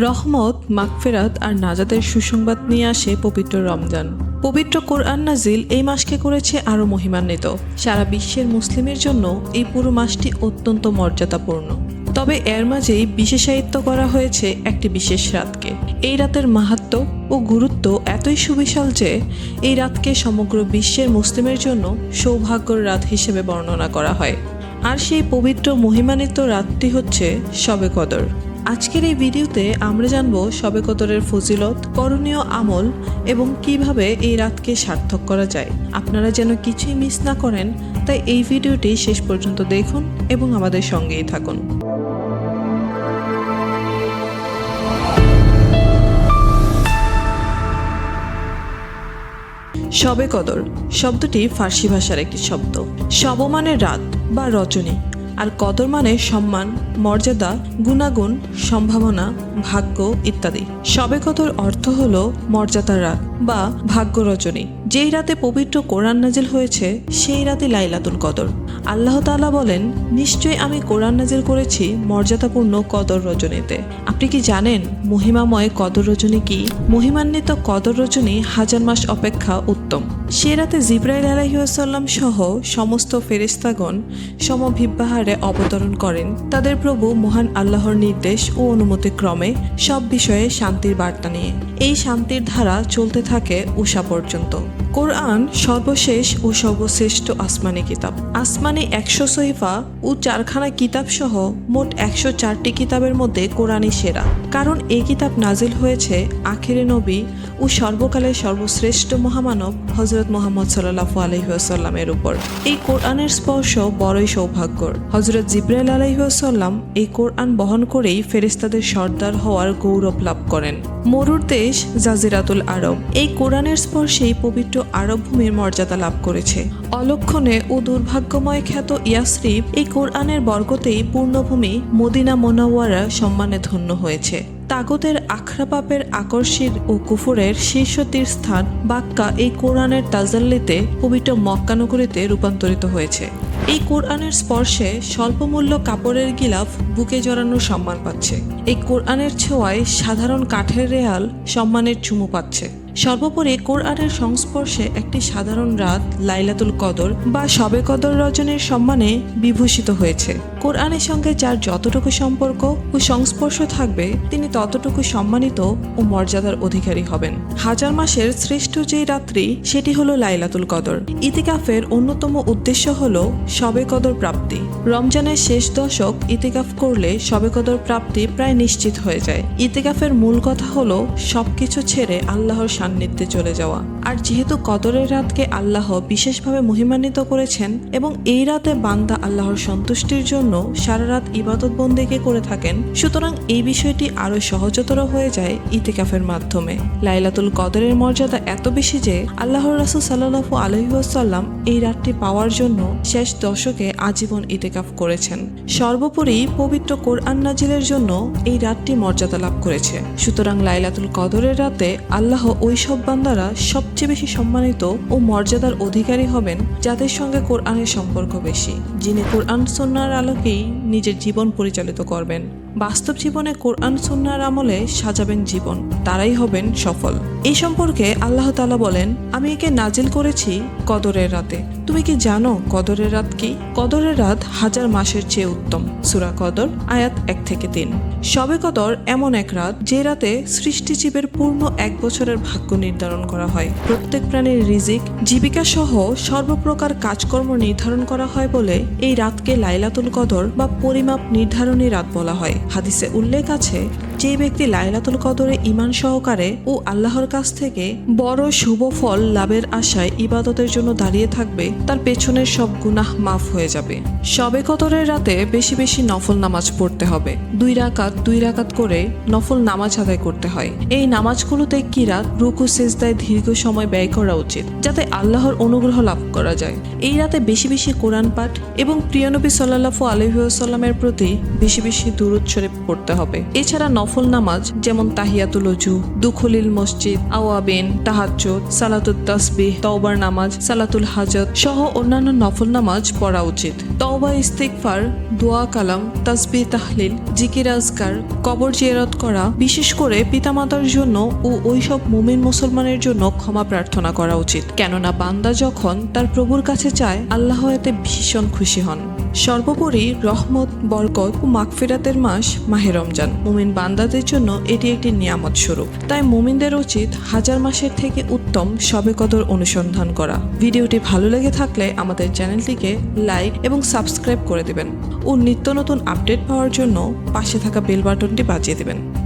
রহমত, মাগফেরাত আর নাজাদের সুসংবাদ নিয়ে আসে পবিত্র রমজান। পবিত্র কোরআন নাজিল এই মাসকে করেছে আরও মহিমান্বিত। সারা বিশ্বের মুসলিমের জন্য এই পুরো মাসটি অত্যন্ত মর্যাদাপূর্ণ। তবে এর মাঝেই বিশেষায়িত্ব করা হয়েছে একটি বিশেষ রাতকে। এই রাতের মাহাত্ম ও গুরুত্ব এতই সুবিশাল যে, এই রাতকে সমগ্র বিশ্বের মুসলিমের জন্য সৌভাগ্যর রাত হিসেবে বর্ণনা করা হয়। আর সেই পবিত্র মহিমান্বিত রাতটি হচ্ছে শবে কদর। আজকের এই ভিডিওতে আমরা জানব শবে কদরের ফজিলত, করণীয় আমল এবং কীভাবে এই রাতকে সার্থক করা যায়। আপনারা যেন কিছুই মিস না করেন, তাই এই ভিডিওটি শেষ পর্যন্ত দেখুন এবং আমাদের সঙ্গেই থাকুন। শবে কদর শব্দটি ফার্সি ভাষার একটি শব্দ। শব রাত বা রজনী আর কদর মানে সম্মান, মর্যাদা, গুণাগুণ, সম্ভাবনা, ভাগ্য ইত্যাদি। সবে কদর অর্থ হল মর্যাদার রাত বা ভাগ্য রচনী। যেই রাতে পবিত্র কোরআন নাজিল হয়েছে, সেই রাতে লাইলাতুল কদর। আল্লাহ তালা বলেন, নিশ্চয়ই আমি কোরআন নাজিল করেছি মর্যাদাপূর্ণ কদর রজনীতে আপনি কি জানেন মহিমাময় কদর রজনী কি? মহিমান্বিত কদর রজনী হাজার মাস অপেক্ষা উত্তম। সে রাতে জিব্রাইল আলাইসাল্লাম সহ সমস্ত ফেরেস্তাগণ সমভিব্যাহারে অবতরণ করেন। তাদের প্রভু মহান আল্লাহর নির্দেশ ও অনুমতি ক্রমে সব বিষয়ে শান্তির বার্তা নিয়ে। এই শান্তির ধারা চলতে থাকে উষা পর্যন্ত। কোরআন সর্বশেষ ও সর্বশ্রেষ্ঠ আসমানি কিতাব। আসমানি একশো সহিফা ও চারখানা কিতাব সহ মোট একশো চারটি কিতাবের মধ্যে কোরআনই সেরা। কারণ এই কিতাব নাজিল হয়েছে আখেরে নবী ও সর্বকালের সর্বশ্রেষ্ঠ মহামানব হজরত মোহাম্মদ সাল্লাহু আলহিহাসাল্লামের উপর। এই কোরআনের স্পর্শ বড়ই সৌভাগ্যর। হজরত জিব্রাইল আলহিহাসাল্লাম এই কোরআন বহন করেই ফেরেস্তাদের সর্দার হওয়ার গৌরব লাভ করেন। মরুর দেশ জাজিরাতুল আরব। এই কোরআনের স্পর্শেই পবিত্র আরব ভূমির মর্যাদা লাভ করেছে। অলক্ষণে ও দুর্ভাগ্যময় খ্যাত ইয়াসরিফ এই কোরআনের বর্গতেই পূর্ণভূমি মদিনা মোনাওয়ারা সম্মানে ধন্য হয়েছে। তাগতের আখড়া পাপের আকর্ষির ও কুফুরের শীর্ষ স্থান বাক্কা এই কোরআনের তাজাল্লিতে পবিত্র মক্কানগরীতে রূপান্তরিত হয়েছে। এই কোরআনের স্পর্শে স্বল্পমূল্য কাপড়ের গিলাফ বুকে জড়ানোর সম্মান পাচ্ছে। এই কোরআনের ছোঁয়ায় সাধারণ কাঠের রেয়াল সম্মানের চুমু পাচ্ছে। সর্বোপরি কোরআনের সংস্পর্শে একটি সাধারণ রাত, লাইলাতুল কদর বা শবে কদর রজনের সম্মানে বিভূষিত হয়েছে। কোরআনের সঙ্গে যার যতটুকু সম্পর্ক ও সংস্পর্শ থাকবে, তিনি ততটুকু সম্মানিত ও মর্যাদার অধিকারী হবেন। হাজার মাসের শ্রেষ্ঠ যে রাত্রি, সেটি হলো লাইলাতুল কদর। ইতিকাফের অন্যতম উদ্দেশ্য হলো শবে কদর প্রাপ্তি। রমজানের শেষ দশক ইতিকাফ করলে শবে কদর প্রাপ্তি প্রায় নিশ্চিত হয়ে যায়। ইতিকাফের মূল কথা হলো সবকিছু ছেড়ে আল্লাহর সান্নিধ্যে চলে যাওয়া। আর যেহেতু কদরের রাতকে আল্লাহ বিশেষভাবে মহিমান্বিত করেছেন এবং এই রাতে বান্দা আল্লাহর সন্তুষ্টির জন্য সারা রাত ইবাদত বন্দেকে করে থাকেন, সুতরাং এই বিষয়টি আরও সহজতর হয়ে যায় ইতিকাফের মাধ্যমে। লাইলাতুল কদরের মর্যাদা এত বেশি যে আল্লাহর রাসুল সাল্লাহু আলহিহাসাল্লাম এই রাতটি পাওয়ার জন্য শেষ দশকে আজীবন ইতিকাফ করেছেন। সর্বোপরি পবিত্র কোরআন নাজিলের জন্য এই রাতটি মর্যাদা লাভ করেছে। সুতরাং লাইলাতুল কদরের রাতে আল্লাহ ওই সব বান্দারা সবচেয়ে বেশি সম্মানিত ও মর্যাদার অধিকারী হবেন যাদের সঙ্গে কোরআনের সম্পর্ক বেশি, যিনি কোরআন সন্ন্যার আলোকেই নিজের জীবন পরিচালিত করবেন। বাস্তব জীবনে কোরআন সুন্নার আমলে সাজাবেন জীবন, তারাই হবেন সফল। এই সম্পর্কে আল্লাহ তালা বলেন, আমি একে নাজিল করেছি কদরের রাতে। তুমি কি জানো কদরের রাত কি? কদরের রাত হাজার মাসের চেয়ে উত্তম। সুরা কদর, আয়াত এক থেকে তিন। সবে কদর এমন এক রাত যে রাতে সৃষ্টিজীবের পূর্ণ এক বছরের ভাগ্য নির্ধারণ করা হয়। প্রত্যেক প্রাণীর রিজিক, জীবিকা সহ সর্বপ্রকার কাজকর্ম নির্ধারণ করা হয় বলে এই রাতকে লাইলাতুল কদর বা পরিমাপ নির্ধারণী রাত বলা হয়। হাদিসে উল্লেখ আছে যে ব্যক্তি লাইলাতুল কদরে ইমান সহকারে ও আল্লাহর কাছ থেকে বড় শুভ ফল লাভের আশায় ইবাদতের জন্য দাঁড়িয়ে থাকবে, তার পেছনের সব গুনাহ মাফ হয়ে যাবে। সবে কদরের রাতে বেশি বেশি নফল নামাজ পড়তে হবে। দুই রাকাত দুই রাকাত করে নফল নামাজ আদায় করতে হয়। এই নামাজগুলোতে কিরাত রুকু, সেজদায় দীর্ঘ সময় ব্যয় করা উচিত, যাতে আল্লাহর অনুগ্রহ লাভ করা যায়? এই রাতে বেশি বেশি কোরআন পাঠ এবং প্রিয়নবী সাল্লাহু আলহিউসাল্লামের প্রতি বেশি বেশি দূরত পড়তে হবে। এছাড়া নফল নামাজ, যেমন তাহিয়াতুল অজু দুখলিল মসজিদ, আওয়াবিন, তাহাজ্জুদ সালাতুল তাসবিহ, তওবার নামাজ, সালাতুল হাজত সহ অন্যান্য নফল নামাজ পড়া উচিত। তওবা, ইস্তিগফার, দোয়া কালাম, তাসবিহ, তাহলিল, জিকির, আজকার, কবর জিয়ারত করা, বিশেষ করে পিতামাতার জন্য ও ওইসব মুমিন মুসলমানের জন্য ক্ষমা প্রার্থনা করা উচিত। কেননা বান্দা যখন তার প্রভুর কাছে চায়, আল্লাহ এতে ভীষণ খুশি হন। সর্বোপরি রহমত, বরকত ও মাগফিরাতের মাস মাহে রমজান। মুমিন বান্দাদের জন্য এটি একটি নিয়ামত স্বরূপ। তাই মুমিনদের উচিত হাজার মাসের থেকে উত্তম সবে কদর অনুসন্ধান করা। ভিডিওটি ভালো লেগে থাকলে আমাদের চ্যানেলটিকে লাইক এবং সাবস্ক্রাইব করে দেবেন। ও নিত্য নতুন আপডেট পাওয়ার জন্য পাশে থাকা বেল বাটনটি বাজিয়ে দেবেন।